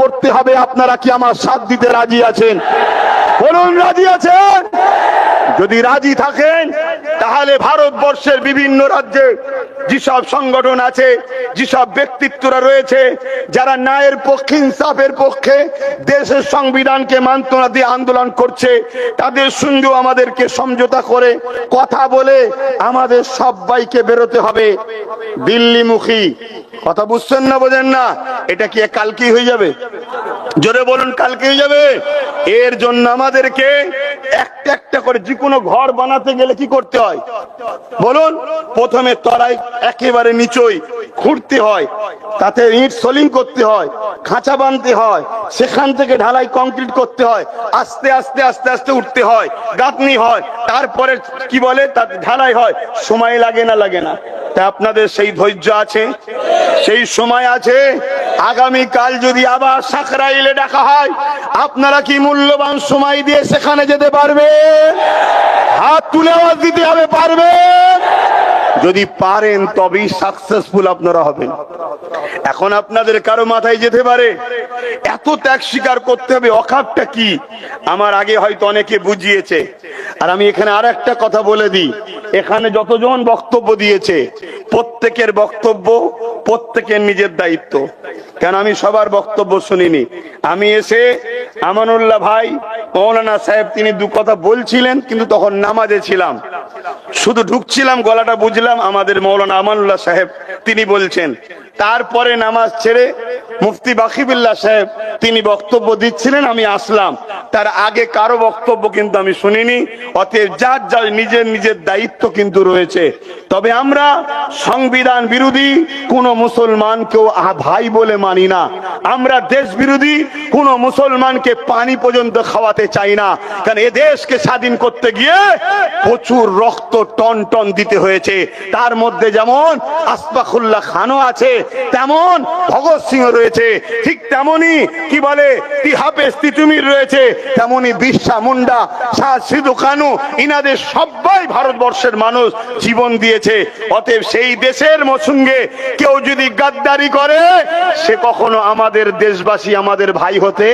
করতে হবে, আপনারা কি আমার সাথ দিতে রাজি আছেন? বলুন, রাজি আছেন? যদি রাজি থাকেন, তাহলে ভারতবর্ষের বিভিন্ন রাজ্যে যেসব সংগঠন আছে, যেসব ব্যক্তিত্বরা রয়েছে, যারা ন্যায়ের পক্ষে, ইনসাফের পক্ষে দেশের সংবিধানকে মান্যতা দিয়ে আন্দোলন করছে, তাদের সঙ্গেও আমাদেরকে সমঝোতা করে কথা বলে আমাদের সবাইকে বেরোতে হবে। দিল্লিমুখী। কথা বুঝছেন না, বোঝেন না? এটা কি কালকেই হয়ে যাবে? জোরে বলুন কালকে হয়ে যাবে? এর জন্য আমাদেরকে একটা একটা করে যে কোনো ঘর বানাতে গেলে কি করতে হয়? বলুন, প্রথমে তরাই একেবারে নিচই খুঁড়তে হয়, তাতে ইট সলিং করতে হয়, খাঁচা বানতে হয়, সেখান থেকে ঢালাই কংক্রিট করতে হয়, আস্তে আস্তে আস্তে আস্তে উঠতে হয় গাঁথনি হয়, তারপরে কি বলে? তাতে ঢালাই হয়, সময় লাগে না লাগে না। তা আপনাদের সেই ধৈর্য আছে? সেই সময় আছে? আগামী কাল যদি আবার সাকরাইলে ডাকা হয়, আপনারা কি মূল্যবান সময় দিয়ে সেখানে যেতে পারবে হাত তুলে আওয়াজ দিতে হবে পারবে যদি পারেন তবেই সাকসেসফুল আপনারা হবেন। এখন আপনাদের কারও মাথায় যেতে পারে, এত ত্যাগ স্বীকার করতে হবে অখাপটা কি? আমার আগে হয়তো অনেকে বুঝিয়েছে। আর আমি এখানে আর একটা কথা বলে দিই। এখানে যতজন বক্তব্য দিয়েছে, প্রত্যেকের বক্তব্য প্রত্যেকের নিজের দায়িত্ব। কেন আমি সবার বক্তব্য শুনিনি? আমি এসে আমানুল্লাহ ভাই, মৌলানা সাহেব, তিনি দু কথা বলছিলেন, কিন্তু তখন নামাজে ছিলাম। শুধু ঢুকছিলাম, গলাটা বুঝলাম, আমাদের মৌলানা আমানুল্লাহ সাহেব, তিনি বলছেন তারপরে নামাজ ছেড়ে মুফতি বাকিবুল্লাহ সাহেব তিনি বক্তব্য দিচ্ছিলেন, আমি আসলাম। তার আগে কারও বক্তব্য কিন্তু আমি শুনিনি, অতএব যার যার নিজের নিজের দায়িত্ব কিন্তু রয়েছে। তবে আমরা সংবিধান বিরোধী কোন মুসলমানকেও ভাই বলে মানি না। আমরা দেশ বিরোধী কোন মুসলমানকে পানি পর্যন্ত খাওয়াতে চাই না। কারণ এ দেশকে স্বাধীন করতে গিয়ে প্রচুর রক্ত টন টন দিতে হয়েছে। তার মধ্যে যেমন আসফাকুল্লাহ খানও আছে তেমন ভগৎ সিং রয়েছে, ঠিক তেমনি কি বলে তিহাপে তিতুমির রয়েছে তেমনি বিরসা মুন্ডা শাহ সিধু কানু, ইনাদের সবাই ভারতবর্ষের মানুষ জীবন দিয়েছে। অতএব সেই দেশের সঙ্গে কেউ যদি গাদ্দারি করে, সে কখনো আমাদের দেশবাসী আমাদের ভাই হতে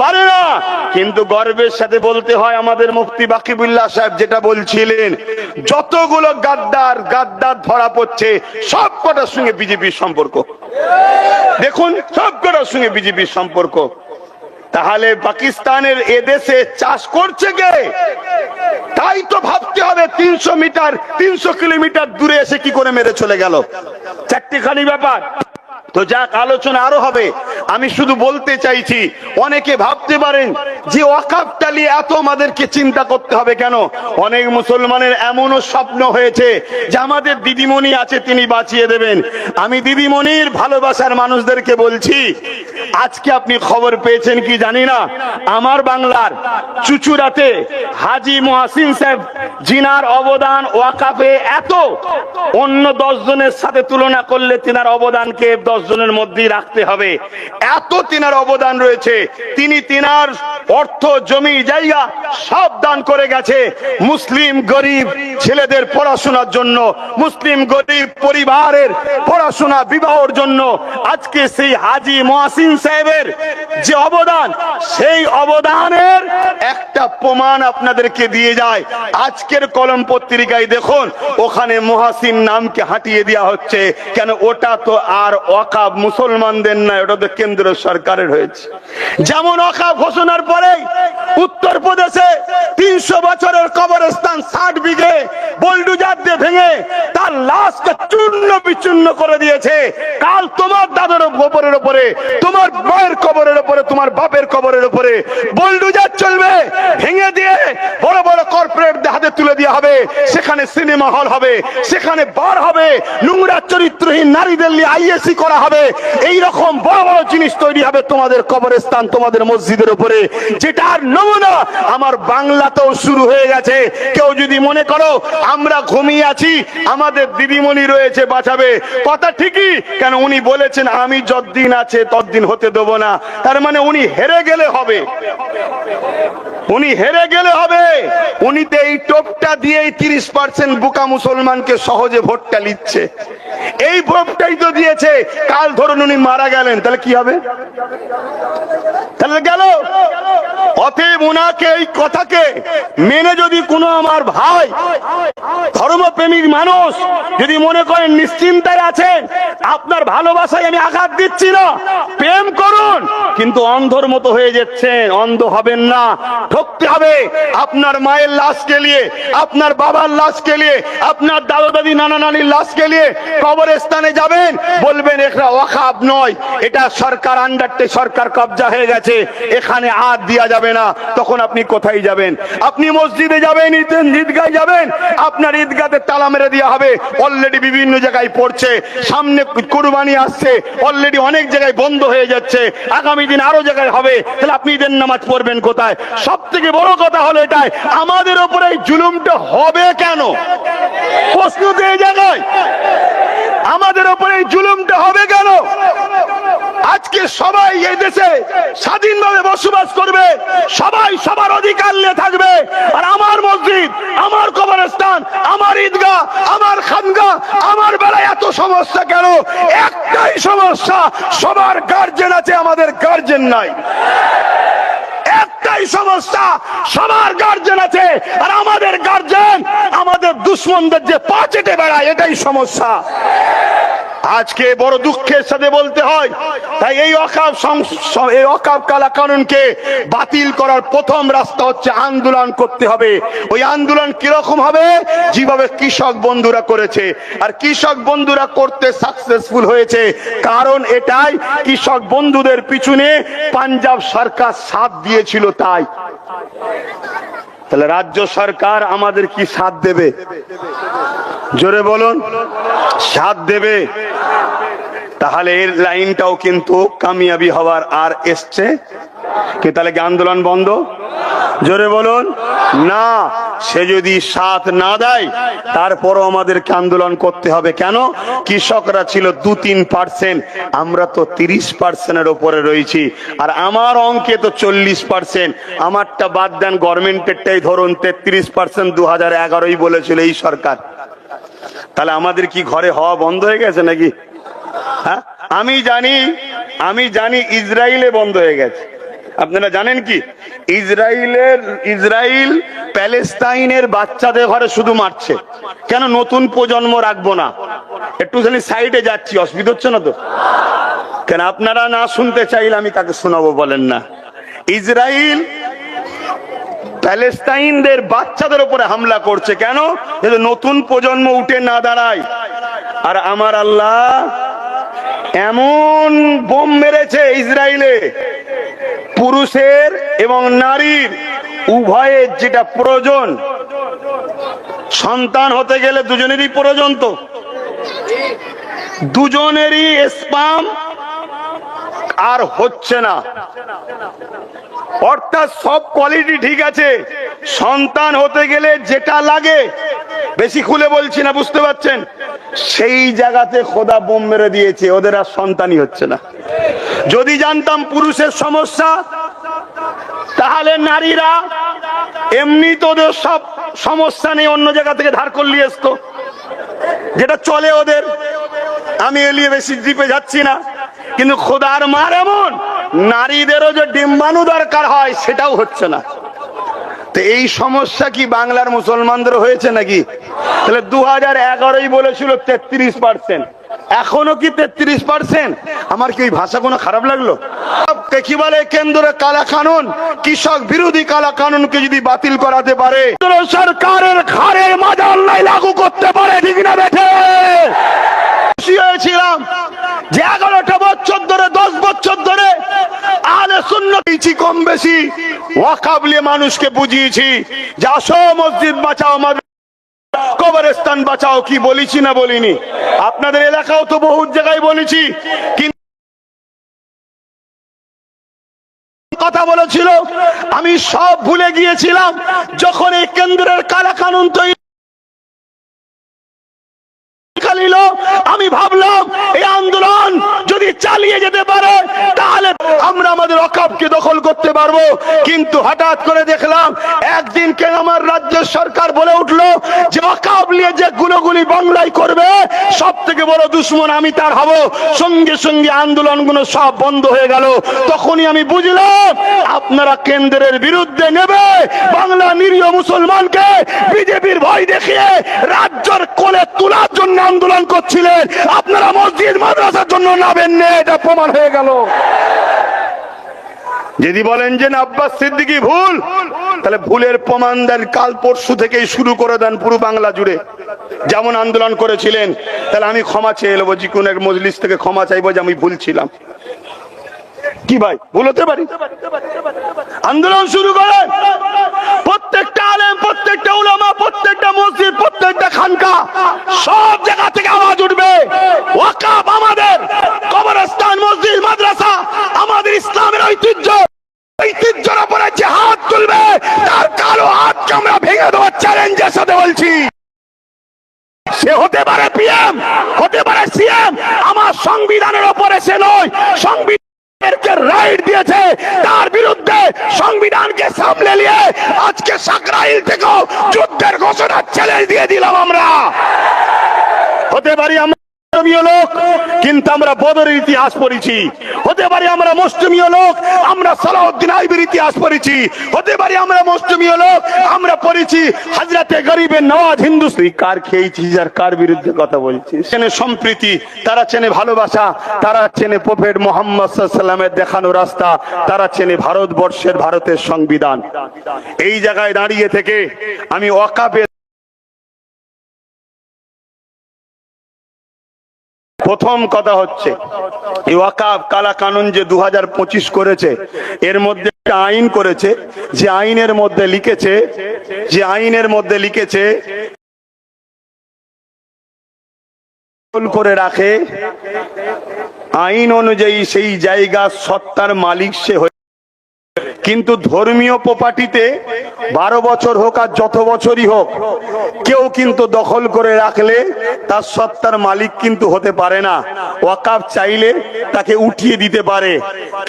পারে না। কিন্তু গর্বের সাথে বলতে হয় আমাদের মুফতি বাকিবুল্লাহ সাহেব যেটা বলছিলেন, যতগুলো গাদ্দার গাদ্দার ধরা পড়ছে সব কটার সঙ্গে বিজেপির সম্পর্ক। দেখুন, সব কটার সঙ্গে বিজেপির সম্পর্ক। তাহলে পাকিস্তানের এদেশে চাষ করছে কে? তাই তো ভাবতে হবে তিনশো মিটার, তিনশো কিলোমিটার দূরে এসে কি করে মেরে চলে গেল। চারটিখানি ব্যাপার। তো যাক, আলোচনা আরও হবে। আমি শুধু বলতে চাইছি, অনেকে ভাবতে পারেন যে ওয়াকাফটা নিয়ে এত আমাদেরকে চিন্তা করতে হবে কেন? অনেক মুসলমানের এমনও স্বপ্ন হয়েছে যে আমাদের দিদিমণি আছে, তিনি বাঁচিয়ে দেবেন। আমি দিদিমণির ভালোবাসার মানুষদেরকে বলছি, আজকে আপনি খবর পেয়েছেন কি জানি না? আমার বাংলার চুচুড়াতে হাজি মহাসিন সাহেব জিনার অবদান ওয়াকাফে এত, অন্য দশ জনের সাথে তুলনা করলে তিনার অবদানকে দশ জনের মধ্যেই রাখতে হবে। এত তিনার অবদান রয়েছে। তিনি তিনার অর্থ, জমি, জায়গা সব দান করে গেছে। মুসলিম গরিব ছেলেদের পড়াশোনার জন্য, মুসলিম গরিব পরিবারের পড়াশোনা বিবাহর জন্য আজকে সেই হাজি মহাসিন সাহেবের যে অবদান, সেই অবদানের একটা প্রমাণ আপনাদেরকে দিয়ে যায়। আজকের কলম পত্রিকায় দেখুন, ওখানে মহাসিন নামকে হাঁটিয়ে দেওয়া হচ্ছে। কেন ওটা তো আর অকাব মুসলমানদের না ওটা তো কেন্দ্র সরকারের হয়েছে। যেমন অকাব ঘোষণার পরে উত্তর প্রদেশে তিনশো বছরের কবরস্থান ষাট বিঘে বল্ডুজার দিয়ে ভেঙে তার লাশকে চূর্ণ বিচূর্ণ করে দিয়েছে। কাল তোমার দাদার গোপরের উপরে, তোমার মায়ের কবরের উপরে, তোমার বাপের কবরের উপরে বল্ডুজার চলবে, ভেঙে দিয়ে বড় বড় কর্পোরেট হাতে তুলে দেওয়া হবে। সেখানে সিনেমা হল হবে, সেখানে বার হবে। নোংরা চরিত্রহীন নারীদের নিয়ে আইএসি করা হবে। এই রকম বড় বড় জিনিস তৈরি হবে তোমাদের কবরস্থান, তোমাদের মসজিদের উপরে। যেটার নমুনা আমার বাংলাতেও শুরু হয়ে গেছে। কেউ যদি মনে করো, আমরা ঘুমিয়ে আছি, আমাদের দিদিমণি রয়েছে বাঁচাবে। কথা ঠিকই, কেন উনি বলেছেন, আমি যতদিন আছে ততদিন হতে দেবো না। তার মানে উনি হেরে গেলে হবে। উনি হেরে গেলে হবে। উনি তো এই টোপটা দিয়েই তিরিশ পার্সেন্ট বুকা মুসলমানকে সহজে ভোটটা নিচ্ছে। এই ভোটটাই তো দিয়েছে। কাল ধরুন উনি মারা গেলেন, তাহলে কি হবে? তাহলে গেল। অতএব ওনাকে এই কথাকে মেনে যদি কোনো আমার ভাই ধর্মপ্রেমিক মানুষ যদি মনে করেন নিশ্চিন্তায় আছেন, আপনার ভালোবাসায় আমি আঘাত দিচ্ছি না, প্রেম করুন। কিন্তু অন্ধর মতো হয়ে যাচ্ছেন, অন্ধ হবেন না, ঠকতে হবে। আপনার মায়ের লাশকে নিয়ে, আপনার বাবার লাশকে নিয়ে, আপনার দাদা দাদি নানা নানির লাশকে নিয়ে কবরস্থানে যাবেন, বলবেন এটা ওয়াকাব নয়। এটা সরকার আন্ডারটে সরকার কবজা হয়ে গেছে। এখানে হাত দেওয়া যাবে না। তখন আপনি কোথায় যাবেন? আপনি মসজিদে যাবেন, ঈদ- ঈদগায় যাবেন। আপনার ঈদগাতে তালা মেরে দেওয়া হবে। অলরেডি বিভিন্ন জায়গায় পড়ছে। সামনে কুরবানি আসছে। অলরেডি অনেক জায়গায় বন্ধ হয়ে যাচ্ছে। আগামী দিন আরও জায়গায় হবে। তাহলে আপনি ঈদের নামাজ পড়বেন কোথায়? সব থেকে বড় কথা হলো এটাই। আমাদের উপরে এই জুলুমটা হবে কেন? প্রশ্ন তো এই জায়গায়। আমাদের এই জুলুমটা হবে কেন? আজকে সবাই এই দেশে স্বাধীনভাবে বসবাস করবে, সবাই সবার অধিকার নিয়ে থাকবে। আর আমার মসজিদ, আমার কবরস্থান, আমার ঈদগাহ, আমার খানগা আমার বেলায় এত সমস্যা কেন? একটাই সমস্যা, সবার গার্জেন আছে, আমাদের গার্জেন নাই। একটাই সমস্যা সবার গার্জেন আছে। আর আমাদের গার্জেন আমাদের দুশ্মনদের যে পাচেটে বেড়ায়, এটাই সমস্যা। আজকে বড় দুঃখের সাথে বলতে হয়, তাই এই অকাব এই অকাব কালা কানুনকে বাতিল করার প্রথম রাস্তা হচ্ছে আন্দোলন করতে হবে। ওই আন্দোলন কীরকম হবে? যেভাবে কৃষক বন্ধুরা করেছে। আর কৃষক বন্ধুরা করতে সাকসেসফুল হয়েছে। কারণ এটাই, কৃষক বন্ধুদের পিছনে পাঞ্জাব সরকার সাথ দিয়েছিল তাই। তাহলে রাজ্য সরকার আমাদের কি সাথ দেবে? জোরে বলুন। সাথ দেবে। তাহলে এর লাইনটাও কিন্তু কামিয়াবি হওয়ার আর এসছে। কি তাহলে আন্দোলন বন্ধ? জোরে বলুন। না, সে যদি সাথ না দেয়, তারপরও আমাদেরকে আন্দোলন করতে হবে কেন? কৃষকরা ছিল দু তিন পার্সেন্ট আমরা তো তিরিশ পার্সেন্টের ওপরে রয়েছি। আর আমার অঙ্কে তো চল্লিশ পার্সেন্ট আমারটা বাদ দেন গভর্নমেন্টেরটাই ধরুন তেত্রিশ পার্সেন্ট দু হাজার এগারোই বলেছিল এই সরকার। তাহলে আমাদের কি ঘরে হওয়া বন্ধ হয়ে গেছে নাকি? আমি জানি আমি জানি ইসরায়েলে বন্ধ হয়ে গেছে। আপনারা জানেন কি? ইসরায়েলের ইসরায়েল প্যালেস্তাইনের বাচ্চাদের ঘরে শুধু মারছে। কেন? নতুন প্রজন্ম রাখব না। একটুখানি সাইডে যাচ্ছি, অসুবিধা হচ্ছে না তো? কেন? আপনারা না শুনতে চাইলে আমি তাকে শোনাবো, বলেন না। ইসরায়েল প্যালেস্তাইনদের বাচ্চাদের উপরে হামলা করছে। কেন? নতুন প্রজন্ম উঠে না দাঁড়ায়। আর আমার আল্লাহ এমন বোম মেরেছে ইসরায়েলে। পুরুষের এবং নারীর, উভয়ের যেটা প্রয়োজন। সন্তান হতে গেলে দুজনেরই প্রয়োজন তো। দুজনেরই স্পাম আর হচ্ছে না। অর্থাৎ সব কোয়ালিটি ঠিক আছে। সন্তান হতে গেলে যেটা লাগে, বেশি খুলে বলছি না, বুঝতে পারছেন? সেই জায়গাতে খোদা বোম মেরে দিয়েছে, ওদের আর সন্তানই হচ্ছে না। যদি জানতাম পুরুষের সমস্যা, তাহলে নারীরা এমনি তো ওদের সব সমস্যা নেই, অন্য জায়গা থেকে ধার করলি আসতো যেটা চলে ওদের, আমি এলিয়ে বেশি দ্বীপে যাচ্ছি না। কিন্তু খোদার মার এমন, নারীদেরও যে ডিম্বাণু দরকার হয়, সেটাও হচ্ছে না। তো এই সমস্যা কি বাংলার মুসলমানদের হয়েছে নাকি? তাহলে দু হাজার এগারোই বলেছিল তেত্রিশ পার্সেন্ট। এখনও কি তেত্রিশ পার্সেন্ট? আমার কি ভাষা কোনো খারাপ লাগল? কে বলে? কেন্দ্রের কালা কানুন কৃষক বিরোধী কালা কানুনকে যদি বাতিল করাতে পারে সরকারের ঘাড়ের মাজার নাই লাগু করতে পারে, ঠিক না বেঠে? খুশি হয়েছিলাম যে এগারোটা বছর ধরে, দশ বছর ধরে মানুষকে বুঝিয়েছি যে আসো মসজিদ বাঁচাও কবরস্থান বাঁচাও, কি বলেছি না বলিনি? আপনাদের এলাকাও তো বহু জায়গায় বলেছি, কিন্তু কথা বলেছিল, আমি সব ভুলে গিয়েছিলাম, যখন এই কেন্দ্রের কালা কানুন তৈরি খালিল আমি ভাবলাম, এই আন্দোলন যদি চালু পালিয়ে যেতে পারে, তাহলে আমরা আমাদের অকাবকে দখল করতে পারব। কিন্তু হঠাৎ করে দেখলাম, একদিন কেন আমার রাজ্য সরকার বলে উঠল যে অকাব নিয়ে যে গুলোগুলি বাংলায় করবে সব থেকে বড় দুশ্মন আমি তার হব। সঙ্গে সঙ্গে আন্দোলনগুলো সব বন্ধ হয়ে গেল। তখনই আমি বুঝলাম, আপনারা কেন্দ্রের বিরুদ্ধে নেবে। বাংলা নিরীহ মুসলমানকে বিজেপির ভয় দেখিয়ে রাজ্যের কোলে তোলার জন্য আন্দোলন করছিলেন, আপনারা মসজিদ মাদ্রাসার জন্য নাবেন না, এটা প্রমাণ হয়ে গেল। যদি বলেন যে আব্বাস সিদ্দিকি, ভুল। তাহলে ভুলের প্রমাণ দেন, কাল পরশু থেকেই শুরু করে দেন পুরো বাংলা জুড়ে। যেমন আন্দোলন করেছিলেন, তাহলে আমি ক্ষমা চেয়ে নেব, যে কোন এক মজলিস থেকে ক্ষমা চাইব যে আমি ভুল ছিলাম। কি ভাই? ভুল হতে পারি? আন্দোলন শুরু করেন। প্রত্যেকটা আলেম, প্রত্যেকটা উলামা, প্রত্যেকটা মসজিদ, প্রত্যেকটা খানকা, সব জায়গা থেকে আওয়াজ উঠবে। ওয়াকাব আমাদের। কবরস্থান, মসজিদ, মাদ্রাসা, আমাদের ইসলামের ঐতিহ্য। ঐতিহ্যের উপরে যে হাত তুলবে, তার কালো হাতকে আমরা ভেঙে দেওয়ার চ্যালেঞ্জের সাথে বলছি। সে হতে পারে পিএম হতে পারে সিএম আমার সংবিধানের ওপরে সে নয়। সংবিধানকে রাইট দিয়েছে, তার বিরুদ্ধে সংবিধানকে সামলে নিয়ে আজকে সাকরাইল থেকেও যুদ্ধের ঘোষণা চ্যালেঞ্জ দিয়ে দিলাম আমরা। হতে পারি আমরা কার বিরুদ্ধে কথা সম্প্রীতি, তারা চেনে ভালোবাসা, তারা চেনে প্রফেট দেখানো রাস্তা, তারা চেনে ভারতবর্ষের ভারতের সংবিধান। এই জায়গায় দাঁড়িয়ে থেকে আমি অকাপে প্রথম কথা হচ্ছে, এই ওয়াকাব কালা কানুন যে দু হাজার পঁচিশ করেছে, এর মধ্যে একটা আইন করেছে, যে আইনের মধ্যে লিখেছে, যে আইনের মধ্যে লিখেছে করে রাখে, আইন অনুযায়ী সেই জায়গা সত্তার মালিক সে কিন্তু ধর্মীয় প্রপার্টিতে বারো বছর হোক আর যত বছরই হোক, কেউ কিন্তু দখল করে রাখলে তার সত্তার মালিক কিন্তু হতে পারে না। ওয়াকাফ চাইলে তাকে উঠিয়ে দিতে পারে।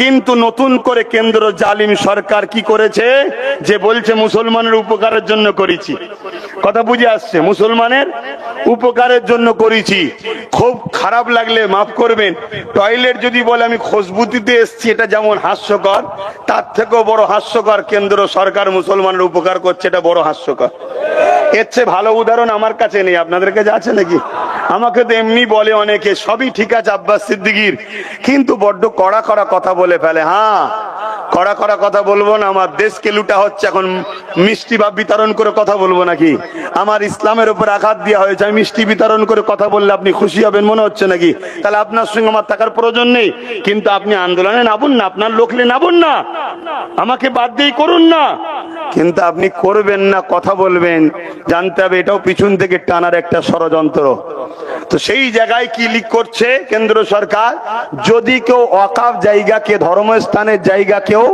কিন্তু নতুন করে কেন্দ্র জালিম সরকার কি করেছে? যে বলছে, মুসলমানের উপকারের জন্য করেছি। কথা বুঝে আসছে, মুসলমানের উপকারের জন্য করেছি। খুব খারাপ লাগলে মাফ করবেন। টয়লেট যদি বলে, আমি খুশবু দিতে এসছি, এটা যেমন হাস্যকর, তার থেকেও বড় হাস্যকর কেন্দ্র সরকার মুসলমানের উপকার করছে এটা বড় হাস্যকর। এর চেয়ে ভালো উদাহরণ আমার কাছে নেই, আপনাদের কাছে আছে নাকি? আমাকে তো এমনি বলে অনেকে, সবই ঠিক আছে আব্বাস সিদ্দিকির, কিন্তু বড্ড কড়া কড়া কথা বলে ফেলে হ্যাঁ? কড়া কড়া কথা বলব না, আমার দেশকে লুটা হচ্ছে এখন, মিষ্টি ভাব বিতরণ করে কথা বলব নাকি? আমার ইসলামের উপর আঘাত দেওয়া হয়েছে, আমি মিষ্টি বিতরণ করে কথা বললে আপনি খুশি হবেন, মনে হচ্ছে নাকি? তাহলে আপনার সঙ্গে আমার থাকার প্রয়োজন নেই, কিন্তু আপনি আন্দোলনে নামুন না, আপনার লোকলে নামুন না। আমাকে বাদ দিয়ে করুন না। কিন্তু আপনি করবেন না, কথা বলবেন, জানতে হবে এটাও পিছন থেকে টানার একটা ষড়যন্ত্র। তো সেই জায়গায় কি লিক করছে কেন্দ্র সরকার? যদি কেউ অকাপ জায়গাকে, ধর্মস্থানের জায়গা কেউ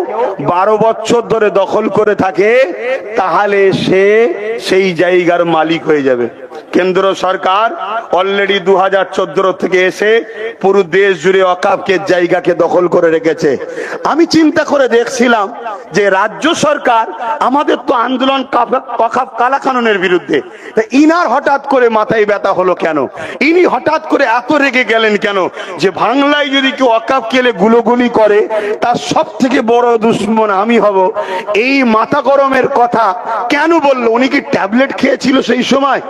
বারো বছর ধরে দখল করে থাকে, তাহলে সে সেই জায়গার মালিক হয়ে যাবে। কেন্দ্র সরকার অলরেডি দু হাজার চোদ্দ থেকে এসে পুরো দেশ জুড়ে অকাপকে, জায়গাকে দখল করে রেখেছে। আমি চিন্তা করে দেখছিলাম যে রাজ্য সরকার আমাদের তো আন্দোলন অকাপ কালা কানুনের বিরুদ্ধে। তা ইনার হঠাৎ করে মাথায় ব্যথা হলো কেন? ইনি হঠাৎ করে এত রেগে গেলেন কেন? যে বাংলায় যদি কেউ অকাপ কেলে গুলোগুলি করে, তার সব থেকে বড় দুশ্মন আমি হব। এই মাথা গরমের কথা কেন বলল? উনি কি ট্যাবলেট খেয়েছিল সেই সময়?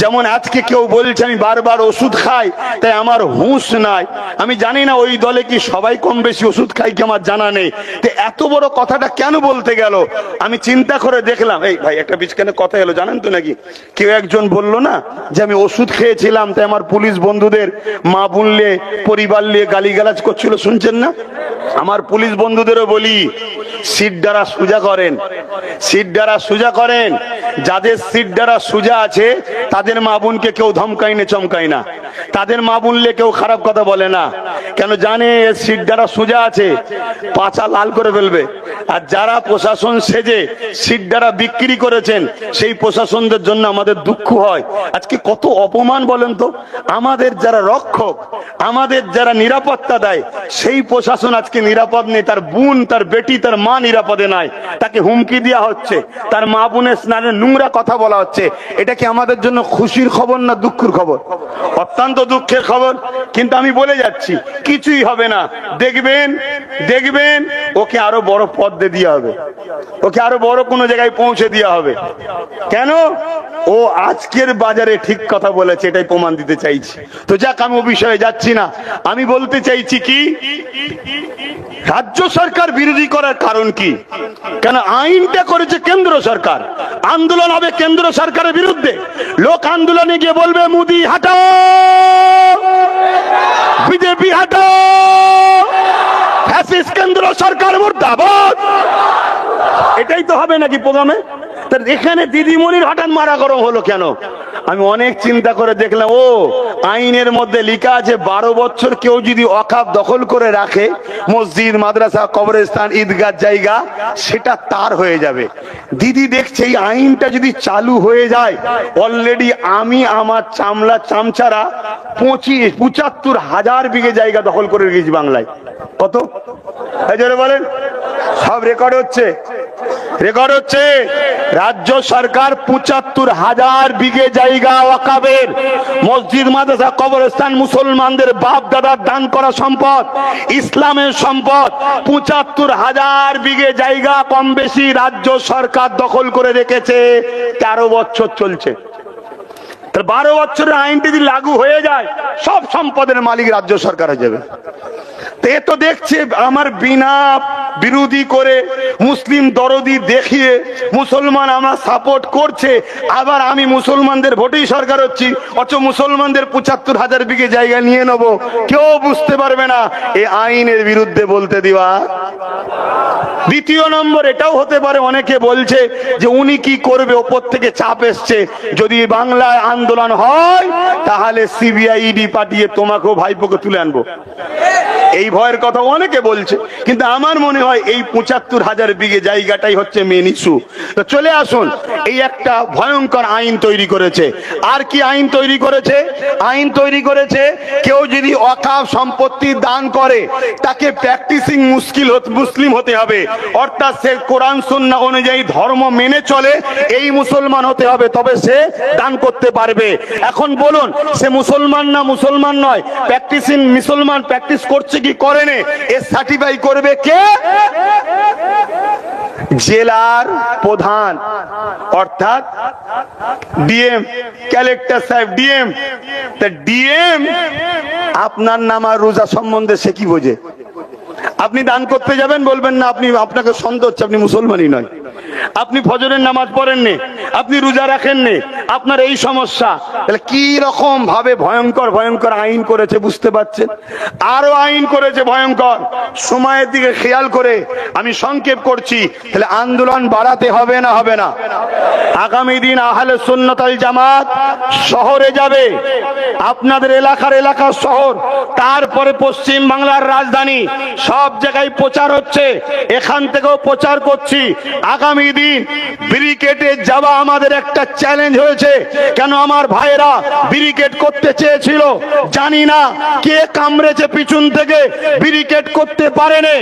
যেমন আজকে কেউ বলছে, আমি বারবার ওষুধ খাই, তাই আমার হুঁশ নাই। আমি জানি না ওই দলে কি সবাই কম বেশি ওষুধ খাই কি আমার জানা নেই। এত বড় কথাটা কেন বলতে গেল? আমি চিন্তা করে দেখলাম, এই ভাই, একটা বিচকানে কথা এলো, জানেন তো নাকি? কেউ একজন বলল না যে, আমি ওষুধ খেয়েছিলাম, তাই আমার পুলিশ বন্ধুদের মা বুনলে পরিবার নিয়ে গালিগালাজ করছিল, শুনছেন না? আমার পুলিশ বন্ধুদেরও বলি, সিট দ্বারা সোজা করেন, সিট দ্বারা সোজা করেন, যাদের সিট দ্বারা সোজা আছে, তাদের মা বোনকে কেউ ধমকাই না চমকাই না। তাদের মা বোনলে কেউ খারাপ কথা বলে না। কেন জানে সিট দ্বারা সোজা আছে? পাছা লাল করে ফেলবে। আর যারা প্রশাসন সেজে সিট দ্বারা বিক্রি করেছেন, সেই প্রশাসনদের জন্য আমাদের দুঃখ হয়। আজকে কত অপমান বলেন তো? আমাদের যারা রক্ষক, আমাদের যারা নিরাপত্তা দেয়, সেই প্রশাসন আজকে নিরাপদ নেই। তার বোন, তার বেটি, তার মা নিরাপদে নাই। তাকে হুমকি দেওয়া হচ্ছে। তার মা বোনের স্নানের নোংরা কথা বলা হচ্ছে। এটা কি আমাদের জন্য খুশির খবর না দুঃখের খবর? অত্যন্ত দুঃখের খবর। কিন্তু আমি বলে যাচ্ছি, কিছুই হবে না। দেখবেন দেখবেন, ওকে আরও বড় পদ দিয়ে হবে। ওকে আরও বড় কোনো জায়গায় পৌঁছে দেওয়া হবে। কেন? ও আজকের বাজারে ঠিক কথা বলেছে, এটাই প্রমাণ দিতে চাইছি। তো যাক, আমি ও বিষয়ে যাচ্ছি না। আমি বলতে চাইছি কি? রাজ্য সরকার বিরোধী করার কারণ কি? কেন আইনটা করেছে কেন্দ্র সরকার? আন্দোলন হবে কেন্দ্র সরকারের বিরুদ্ধে। লোক আন্দোলনে গিয়ে বলবে, মুদি, হাটাও! বিজেপি, হাটাও! ফ্যাসিস্ট কেন্দ্র সরকার মুর্দাবাদ। এটাই তো হবে নাকি প্রোগ্রামে? এখানে দিদিমণির হঠাৎ মারা গরম হলো কেন? আমি অনেক চিন্তা করে দেখলাম, ও, আইনের মধ্যে লেখা আছে বারো বছর কেউ যদি অকাপ দখল করে রাখে, মসজিদ, মাদ্রাসা, কবরস্থান, ঈদগাহ জায়গা, সেটা তার হয়ে যাবে। দিদি দেখছে এই আইনটা যদি চালু হয়ে যায় অলরেডি আমি আমার চামলা চামচারা পঁচিশ, পঁচাত্তর হাজার বিঘে জায়গা দখল করে রেখেছি বাংলায়। কত? বলেন। সব রেকর্ড হচ্ছে। রেকর্ড হচ্ছে, রাজ্য সরকার পঁচাত্তর হাজার বিঘে জায়গা ওয়াকাবের। মসজিদ, মাদ্রাসা, কবরস্থান, মুসলমানদের বাপ দাদার দান করা সম্পদ, ইসলামের সম্পদ। পঁচাত্তর হাজার বিঘে জায়গা কম বেশি রাজ্য সরকার দখল করে রেখেছে, তেরো বছর চলছে। বারো বছরের আইনটি যদি লাগু হয়ে যায়, সব সম্পদের মালিক রাজ্য সরকার হয়ে যাবে। তো তো দেখছে আমার বিনা বিরোধী করে মুসলিম দরদি দেখিয়ে মুসলমান আমার সাপোর্ট করছে। আবার আমি মুসলমানদের ভোটেই সরকার হচ্ছি, অথচ মুসলমানদের পঁচাত্তর হাজার বিঘে জায়গা নিয়ে নেব। কেউ বুঝতে পারবে না এই আইনের বিরুদ্ধে বলতে দিবা। দ্বিতীয় নম্বর, এটাও হতে পারে অনেকে বলছে যে উনি কি করবে, ওপর থেকে চাপ এসছে। যদি বাংলায় আন্দোলন হয়, তাহলে সিবিআই ইডি পাঠিয়ে তোমাকেও ভাইপোকে তুলে আনব। এই ভয়ের কথা অনেকে বলছে, কিন্তু আমার মনে হয় এই পঁচাত্তর হাজার বিঘে জায়গাটাই হচ্ছে মেন ইস্যু তো চলে আসুন, এই একটা ভয়ঙ্কর আইন তৈরি করেছে। আর কি আইন তৈরি করেছে? আইন তৈরি করেছে, কেউ যদি অকাপ সম্পত্তি দান করে, তাকে প্র্যাকটিসিং মুশকিল মুসলিম হতে হবে। অর্থাৎ সে কোরআন, সুন্নাহ অনুযায়ী ধর্ম মেনে চলে, এই মুসলমান হতে হবে, তবে সে দান করতে পারবে। এখন বলুন, সে মুসলমান না মুসলমান নয়? প্র্যাকটিসিং মুসলমান প্র্যাকটিস করছে কি করেনি, এ সার্টিফাই করবে কে? জেলার প্রধান। অর্থাৎ ডিএম ক্যালেক্টর সাহেব, ডিএম। তা ডিএম আপনার নাম রোজা সম্বন্ধে সে কি বোঝে? আপনি দান করতে যাবেন, বলবেন না, আপনি আপনাকে সন্দেহ হচ্ছে, আপনি মুসলমানই নয়। আপনি ফজরের নামাজ পড়েননি, আপনি রোজা রাখেননি, আপনার এই সমস্যা। তাহলে কি রকম ভাবে ভয়ঙ্কর ভয়ঙ্কর আইন করেছে বুঝতে পারছেন? আরও আইন করেছে ভয়ঙ্কর। সময়ের দিকে খেয়াল করে আমি সংক্ষেপ করছি, তাহলে আন্দোলন বাড়াতে হবে না হবে না। আগামী দিন আহলে সুন্নতাল জামাত শহরে যাবে। আপনাদের এলাকার এলাকার শহর, তারপরে পশ্চিম বাংলার রাজধানী, সব জায়গায় প্রচার হচ্ছে। এখান থেকেও প্রচার করছি। আগামী দিন ব্রিকেটে যাওয়া আমাদের একটা চ্যালেঞ্জ হয়েছে। কেন আমার ভাইয়েরা ব্রিকেট করতে চেয়েছিল? জানি না কে কামড়েছে পিছন থেকে। ব্রিকেট করতে পারেনি।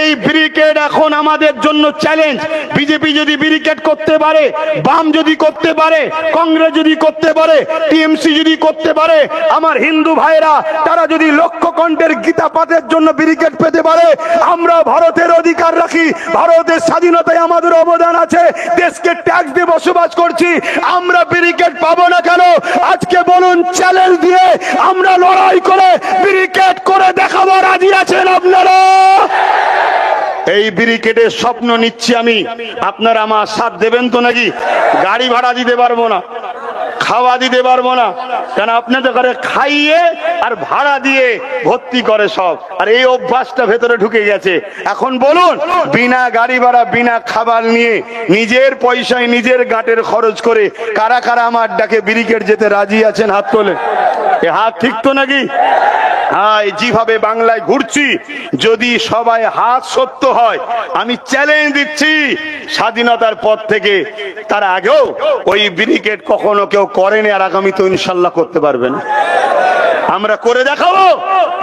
এই ব্রিকেট এখন আমাদের জন্য চ্যালেঞ্জ। বিজেপি যদি ব্রিকেট করতে পারে, বাম যদি করতে পারে, কংগ্রেস যদি করতে পারে, টিএমসি যদি করতে পারে, আমার হিন্দু ভাইরা তারা যদি লক্ষ্য কণ্ঠের গীতা পাঠের জন্য ব্রিকেট পেতে পারে, আমরা ভারতের অধিকার রাখি। ভারতের স্বাধীনতায় আমাদের অবদান আছে, দেশকে ট্যাক্স দিয়ে বসবাস করছি, আমরা ব্রিকেট পাবো না কেন? আজকে বলুন চ্যালেঞ্জ দিয়ে আমরা লড়াই করে ব্রিকেট করে দেখাবো, রাজি আছেন আপনারা? এই ব্রিকেটের স্বপ্ন নিচ্ছি আমি। আপনারা আমার সাথ দেবেন তো নাকি? গাড়ি ভাড়া দিতে পারব না। খাওয়া দিতে পারব না। কেন আপনাদের ঘরে খাইয়ে আর ভাড়া দিয়ে ভর্তি করে সব। আর এই অভ্যাসটা ভেতরে ঢুকে গেছে। এখন বলুন, বিনা গাড়ি ভাড়া, বিনা খাবার নিয়ে নিজের পয়সায় নিজের গাটের খরচ করে কারা কারা আমার ডাকে ব্রিগেড যেতে রাজি আছেন হাত তোলে এ হাত ঠিক তো নাকি? যেভাবে বাংলায় ঘুরছি, যদি সবাই হাত সত্য হয়, আমি চ্যালেঞ্জ দিচ্ছি। স্বাধীনতার পর থেকে তার আগেও ওই ব্রিগেড কখনো কেউ করেনি, আর আগামী তো ইনশাল্লাহ করতে পারবে না। আমরা করে দেখাবো,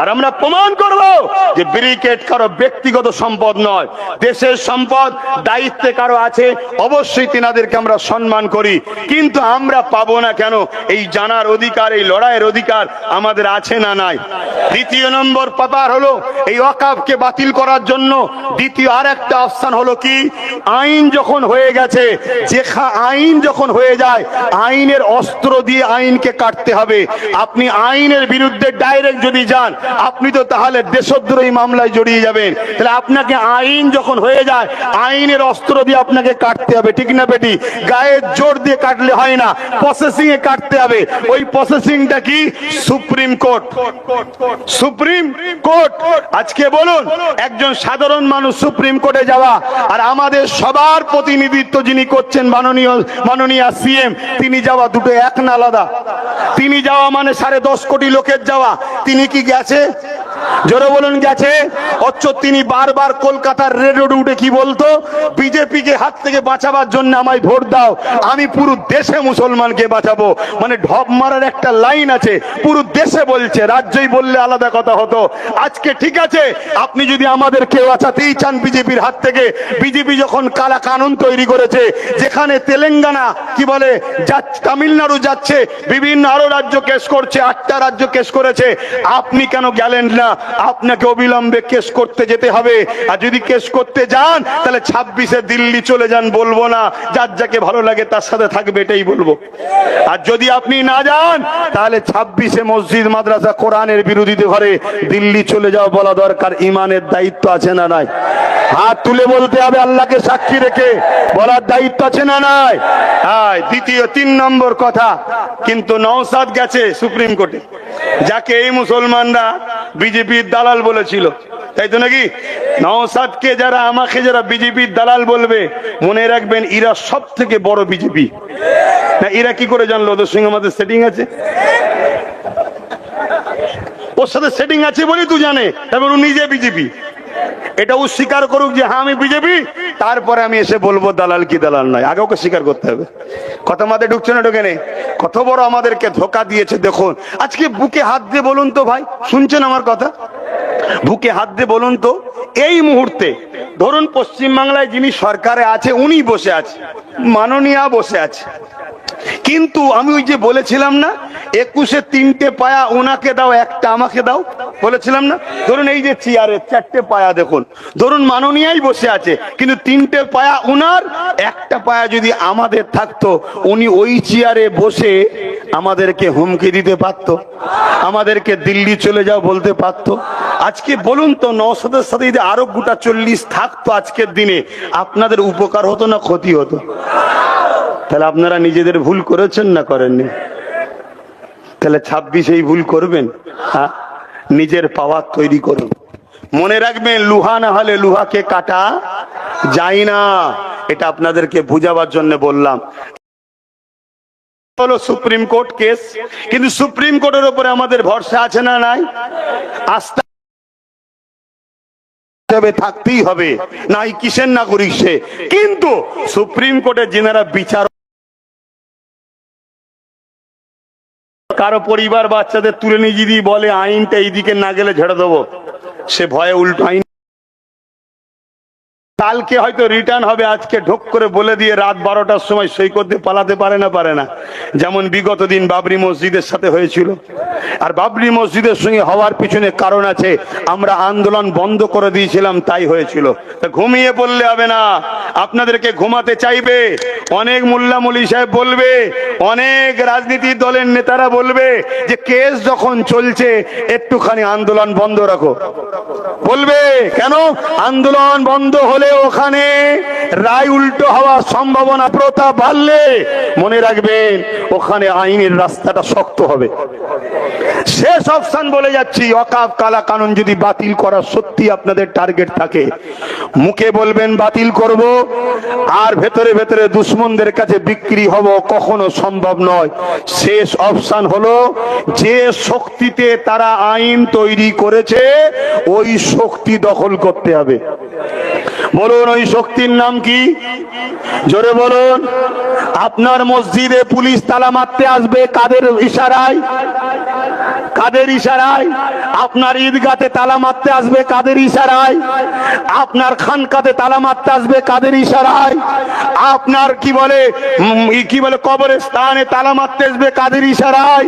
আর আমরা প্রমাণ করব যে ব্রিকেট কারও ব্যক্তিগত সম্পদ নয়, দেশের সম্পদ, দায়িত্বে কারও আছে, অবশ্যই তিনাদেরকে আমরা সম্মান করি। কিন্তু আমরা পাবো না কেন? এই জানার অধিকার, এই লড়াইয়ের অধিকার আমাদের আছে না নাই? দ্বিতীয় নম্বর পাপার হলো এই ওয়াকাবকে বাতিল করার জন্য। দ্বিতীয় আর একটা অপশন হলো কি? আইন যখন হয়ে গেছে যে খা- আইন যখন হয়ে যায়, আইনের অস্ত্র দিয়ে আইনকে কাটতে হবে। আপনি আইনের বিরুদ্ধে ডাইরেক্ট যদি যান, আপনি তো তাহলে দেশদ্রোহী মামলায় জড়িয়ে যাবেন। তাহলে আপনাকে আইন যখন হয়ে যায়, আইনের অস্ত্র দিয়ে আপনাকে কাটতে হবে, ঠিক না বেটি? গায়ের জোর দিয়ে কাটলে হয় না প্রসেসিং এ কাটতে হবে। ওই প্রসেসিংটা কি? Supreme court. সুপ্রিম কোর্ট আজকে বলুন, একজন সাধারণ মানুষ সুপ্রিম কোর্টে যাওয়া, আর আমাদের সবার প্রতিনিধিত্ব যিনি করছেন মাননীয় মাননীয় সিএম তিনি যাওয়া দুটো এক না আলাদা। তিনি যাওয়া মানে সাড়ে দশ কোটি লোকের যাওয়া। তিনি কি গেছে? জোরে বলুন, গেছে। অথচ তিনি বারবার কলকাতার রেড রোড উঠে কি বলতো? বিজেপিকে হাত থেকে বাঁচাবার জন্য আমায় ভোট দাও। আমি পুরো দেশে মুসলমানকে বাঁচাবো। মানে ঢপ মারার একটা লাইন আছে। পুরো দেশে বলছে, রাজ্যই বললে আলাদা কথা হতো। আজকে ঠিক আছে, আপনি যদি আমাদের কেউ বাঁচাতেই চান বিজেপির হাত থেকে, বিজেপি যখন কালা কানুন তৈরি করেছে, যেখানে তেলেঙ্গানা, কি বলে তামিলনাড়ু যাচ্ছে, বিভিন্ন আরও রাজ্য কেস করছে, আটটা রাজ্য কেস করেছে, আপনি কেন গেলেন না? আপনাকে অবিলম্বে কেস করতে যেতে হবে। আর যদি কেস করতে যান, তাহলে ছাব্বিশে দিল্লি চলে যান, বলব না। যার যাকে ভালো লাগে, তার সাথে থাকবে, এটাই বলব। আর যদি আপনি না যান, তাহলে ছাব্বিশে মসজিদ, মাদ্রাসা, কোরআনের বিরোধীতে ঘরে দিল্লি চলে যাও বলা দরকার, ইমানের দায়িত্ব আছে না নাই? হাত তুলে বলতে হবে আল্লাহকে সাক্ষী রেখে, বলার দায়িত্ব আছে না নাই? হ্যাঁ দ্বিতীয় তিন নম্বর কথা, কিন্তু নওসাদ গেছে সুপ্রিম কোর্টে। যাকে এই মুসলমানরা বিজেপির দালাল বলেছিল। তাই তো নাকি? নওসাদকে যারা, আমাকে যারা বিজেপির দালাল বলবে, মনে রাখবেন ইরা সব থেকে বড় বিজেপি। না এরা কি করে জানলো? ওদের সঙ্গে আমাদের সেটিং আছে? ওর সাথে সেটিং আছে বলেই তুই জানে। তারপর ও নিজে বিজেপি। এটা ও স্বীকার করুক যে হ্যাঁ আমি বিজেপি। তারপরে আমি এসে বলব, দালাল কি দালাল নয়। আগে ওকে স্বীকার করতে হবে। কথা মাথায় ঢুকছে না ঢুকে নেই। কত বড় আমাদেরকে ধোকা দিয়েছে, দেখুন। আজকে বুকে হাত দিয়ে বলুন তো ভাই, শুনছেন আমার কথা? বুকে হাত দিয়ে বলুন তো, এই মুহূর্তে, ধরুন পশ্চিমবাংলায় যিনি সরকারে আছে, উনি বসে আছে, মাননীয়া বসে আছে। কিন্তু আমি ওই যে বলেছিলাম না, একুশে তিনটে পায়া ওনাকে দাও, একটা আমাকে দাও, বলেছিলাম না? ধরুন এই যে চেয়ারে চারটে পায়া দেখুন, ধরুন মাননীয়াই বসে আছে, কিন্তু তিনটে পায়া ওনার একটা পায়া যদি আমাদের থাকতো, উনি ওই চেয়ারে বসে আমাদেরকে হুমকি দিতে পারতো, আমাদেরকে দিল্লি চলে যাও বলতে পারতো। আজকে বলুন তো নশোদের সাথে যদি আরও গোটা চল্লিশ থাকতো আজকের দিনে, আপনাদের উপকার হতো না ক্ষতি হতো? তাহলে আপনারা নিজেদের ভুল করেছেন না করেননি? তাহলে ছাব্বিশ এই ভুল করবেন? হ্যাঁ? নিজের পাওয়ার তৈরি করুন। মনে রাখবেন, লুহা না হলে লুহাকে কাটা যায় না। এটা আপনাদেরকে বুঝাবার জন্য বললাম। সুপ্রিম কোর্ট কেস, কিন্তু সুপ্রিম কোর্টের উপরে আমাদের ভরসা আছে না নাই? আস্থা থাকতেই হবে। নাই কিসের নাগরিক সে? কিন্তু সুপ্রিম কোর্টের যেনারা বিচার কারও পরিবার বাচ্চাদের তুলে নিয়ে যদি বলে আইনটা এইদিকে না গেলে ঝেড়ে দেবো। সে ভয়ে উল্টো আইন কালকে হয়তো রিটার্ন হবে, আজকে ঢোক করে বলে দিয়ে রাত বারোটার সময় সই করতে পালাতে পারে না পারে না। যেমন বিগত দিন বাবরি মসজিদের সাথে হয়েছিল। আর বাবরি মসজিদের সঙ্গে হওয়ার পিছনে কারণ আছে, আমরা আন্দোলন বন্ধ করে দিয়েছিলাম, তাই হয়েছিল। তা ঘুমিয়ে পড়লে হবে না। আপনাদেরকে ঘুমাতে চাইবে, অনেক মোল্লা মুলি সাহেব বলবে, অনেক রাজনীতির দলের নেতারা বলবে যে কেস যখন চলছে, একটুখানি আন্দোলন বন্ধ রাখো। বলবে, কেন? আন্দোলন বন্ধ হলে ওখানে রায় উল্টো হওয়ার সম্ভাবনা প্রতা বাড়লে মনে রাখবেন ওখানে আইনের রাস্তাটা শক্ত হবে। শেষ অপশন বলে যাচ্ছি, অকাপ কালা কানুন যদি বাতিল করা সত্যি আপনাদের টার্গেট থাকে, মুখে বলবেন বাতিল করব, আর ভেতরে ভেতরে দুশ্মনদের কাছে বিক্রি হব কখনো সম্ভব নয়। শেষ অপশন হলো, যে শক্তিতে তারা আইন তৈরি করেছে, ওই শক্তি দখল করতে হবে। বলুন ওই শক্তির নাম কি? জোরে বলুন। আপনার মসজিদে পুলিশ তালা মারতে আসবে কাদের ইশারায়? কাদের ইশারায়? আপনার ঈদগাতে তালা মারতে আসবে কাদের ইশারায়? আপনার খানকাতে তালা মারতে আসবে কাদের ইশারায়? আপনার কি বলে কি বলে কবরের স্থানে তালা মারতে আসবে কাদের ইশারায়?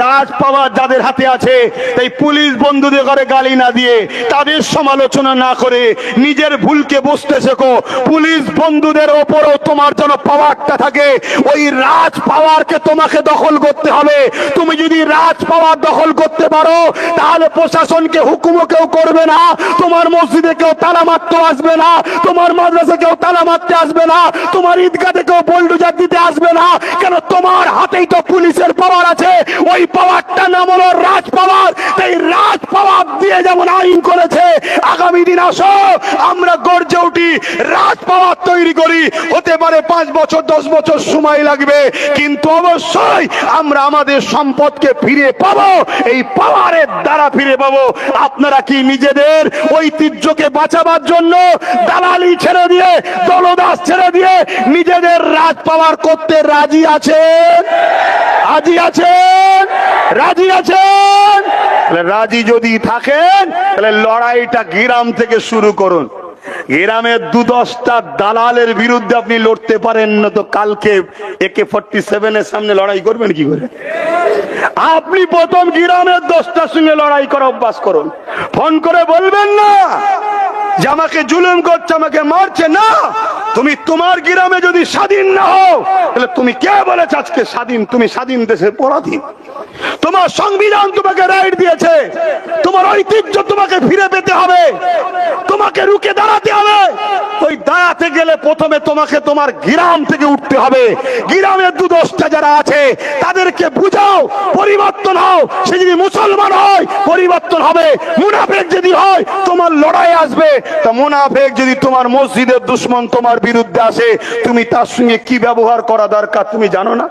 রাজ পাওয়ার যাদের হাতে আছে, তাই পুলিশ বন্ধুদের ঘরে গালি না দিয়ে তাদের সমালোচনা না করে নিজের ভুলকে বসতে শেখো, পুলিশ বন্ধুদের ওপরও তোমার যেন পাওয়ারটা থাকে। ওই রাজ পাওয়ারকে তোমাকে দখল করতে হবে। তুমি যদি রাজ পাওয়ার দখল করতে পারো, তাহলে প্রশাসনকে হুকুমও কেউ করবে না, তোমার মসজিদে কেউ তালা মারতে আসবে না, তোমার মাদ্রাসা কেউ তালা মারতে আসবে না, তোমার ঈদগাতে কেউ বোল্ডুজার দিতে আসবে না। কেন তোমার হাতেই তো পুলিশের পাওয়ার আছে। ওই পাওয়ারটা নাম হলো রাজ পাওয়ার তাই রাজ পাওয়ার দিয়ে যেমন আইন করেছে, আগামী দিন আসো, আমরা গর্জে উঠি রাজ পাওয়ার তৈরি করি। হতে পারে পাঁচ বছর, দশ বছর সময় লাগবে, কিন্তু অবশ্যই আমরা আমাদের সম্পদকে ফিরে পাবো, এই পাওয়ারের দ্বারা ফিরে পাবো। আপনারা কি নিজেদের ঐতিহ্যকে বাঁচাবার জন্য দালালি ছেড়ে দিয়ে, দলদাস ছেড়ে দিয়ে নিজেদের রাজ পাওয়ার করতে রাজি আছেন? রাজি আছেন? রাজি আছেন? রাজি যদি থাকেন, তাহলে লড়াইটা গ্রাম থেকে শুরু করুন। গ্রামের দু দশটা দালালের বিরুদ্ধে আপনি লড়তে পারেন না তো কালকে একে ফর্টি সেভেনের সামনে লড়াই করবেন কি করে? আপনি প্রথম গ্রামের দশটার সঙ্গে লড়াই করা অভ্যাস করুন। ফোন করে বলবেন না। যে আমাকে জুলুম করছে, আমাকে মারছে, না। তুমি তোমার গ্রামে যদি স্বাধীন না হও, তাহলে তুমি কে বলেছ আজকে স্বাধীন? তুমি স্বাধীন দেশের পরাধীন তোমার সংবিধান তোমাকে রাইট দিয়েছে। তোমার ঐতিহ্য তোমাকে ফিরে পেতে হবে। তোমাকে রুখে দাঁড়াতে হবে। ওই দাঁড়াতে গেলে প্রথমে তোমাকে তোমার গ্রাম থেকে উঠতে হবে। গ্রামের দু দশটা যারা আছে, তাদেরকে বুঝাও, পরিবর্তন হও। সে যদি মুসলমান হয় পরিবর্তন হবে। মুনাফেক যদি হয়, তোমার লড়াই আসবে। তা মুনাফেক যদি তোমার মসজিদের দুশ্মন তোমার বিরুদ্ধে আসে, তুমি তার সঙ্গে কি ব্যবহার করা দরকার তুমি জানো না?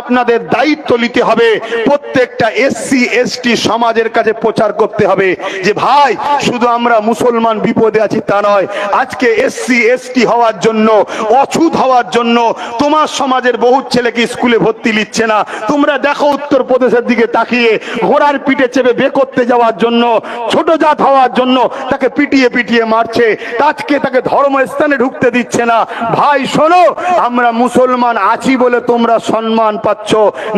আপনাদের দায়িত্ব নিতে হবে। প্রত্যেকটা এসসি, এসটি সমাজের কাছে প্রচার করতে হবে যে, ভাই, শুধু আমরা মুসলমান বিপদে আছি তা নয়। আজকে এসসি, এসটি হওয়ার জন্য, অছুত হওয়ার জন্য তোমার সমাজের বহু ছেলেকে স্কুলে ভর্তি নিচ্ছে না। তোমরা দেখো উত্তর প্রদেশের দিকে তাকিয়ে, ঘোড়ার পিঠে চেপে বে করতে যাওয়ার জন্য ছোট জাত হওয়ার জন্য তাকে পিটিয়ে পিটিয়ে মারছে। আজকে তাকে ধর্মস্থানে ঢুকতে দিচ্ছে না। ভাই, শোনো, আমরা মুসলমান আছি বলে তোমরা সম্মান পাচ্ছ।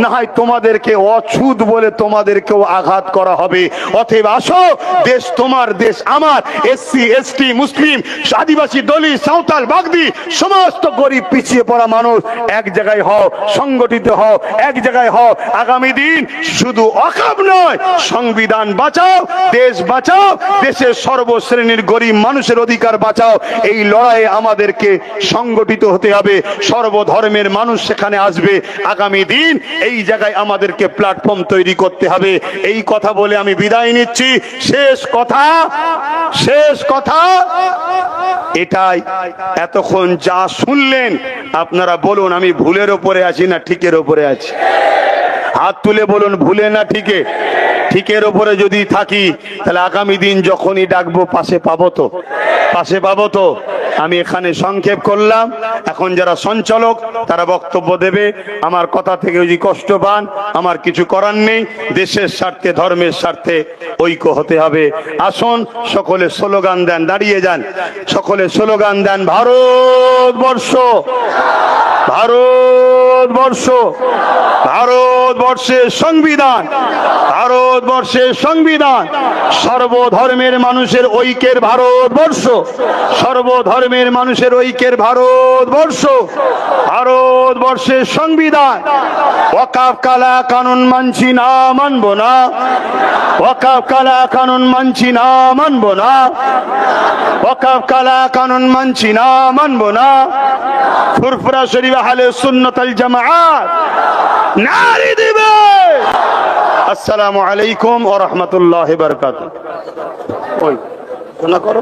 না হয় তোমাদেরকে অছুত বলে তোমাদেরকেও আঘাত করা হবে। অতএব আসো, দেশ তোমার, দেশ আমার। এসসি, এসটি, মুসলিম, আদিবাসী, দলিত, সাঁওতাল, বাগদি, সমস্ত গরিব, পিছিয়ে পড়া মানুষ এক জায়গায় হও, সংগঠিত হও, এক জায়গায় হও। আগামী দিন শুধু অকাব নয়, সংবিধান বাঁচাও, দেশ বাঁচাও দেশের সর্বশ্রেণীর গরিব মানুষের অধিকার বাঁচাও। এই লড়াইয়ে আমাদেরকে সংগঠিত হতে হবে। সর্বধর্মের মানুষ সেখানে আসবে। আগামী দিন এই জায়গায় আমাদেরকে প্ল্যাটফর্ম তৈরি করতে হবে। এই কথা বলে আমি বিদায় নিচ্ছি। শেষ কথা শেষ কথা, এটাই। এতক্ষণ যা শুনলেন, আপনারা বলুন, আমি ভুলের ওপরে আছি না ঠিকের ওপরে আছি? হাত তুলে বলুন, ভুলে না ঠিকে। ঠিকের ওপরে যদি থাকি, তাহলে আগামী দিন যখনই ডাকবো, পাশে পাবো তো। পাশে পাবো তো। আমি এখানে সংক্ষেপ করলাম। এখন যারা সঞ্চালক, তারা বক্তব্য দেবে। আমার কথা থেকে যদি কষ্ট পান, আমার কিছু করার নেই। দেশের স্বার্থে, ধর্মের স্বার্থে ঐক্য হতে হবে। আসুন, সকলে স্লোগান দেন, দাঁড়িয়ে যান। সকলে স্লোগান দেন, ভারতবর্ষ! ভারতবর্ষ! ভারত ভারতবর্ষের সংবিধান। ভারতবর্ষের সংবিধান। সর্বধর্মের মানুষের ঐক্যের ভারতবর্ষ। সর্বধর্মের মানুষের ঐক্যের ভারতবর্ষ। ভারতবর্ষের সংবিধান। ওয়াকাফ কালা কানুন মানছি না, মানবো না। ওয়াকাফ কালা কানুন মানছি না, মানবো না। ওয়াকাফ কালা কানুন মানছি না, মানবো না। ফুরফুরা শরীফ আহলে সুন্নাতাল জামাআত। নারী দিবে। আসসালামু আলাইকুম ও রহমতুল্লাহ বারকাত ওই করো।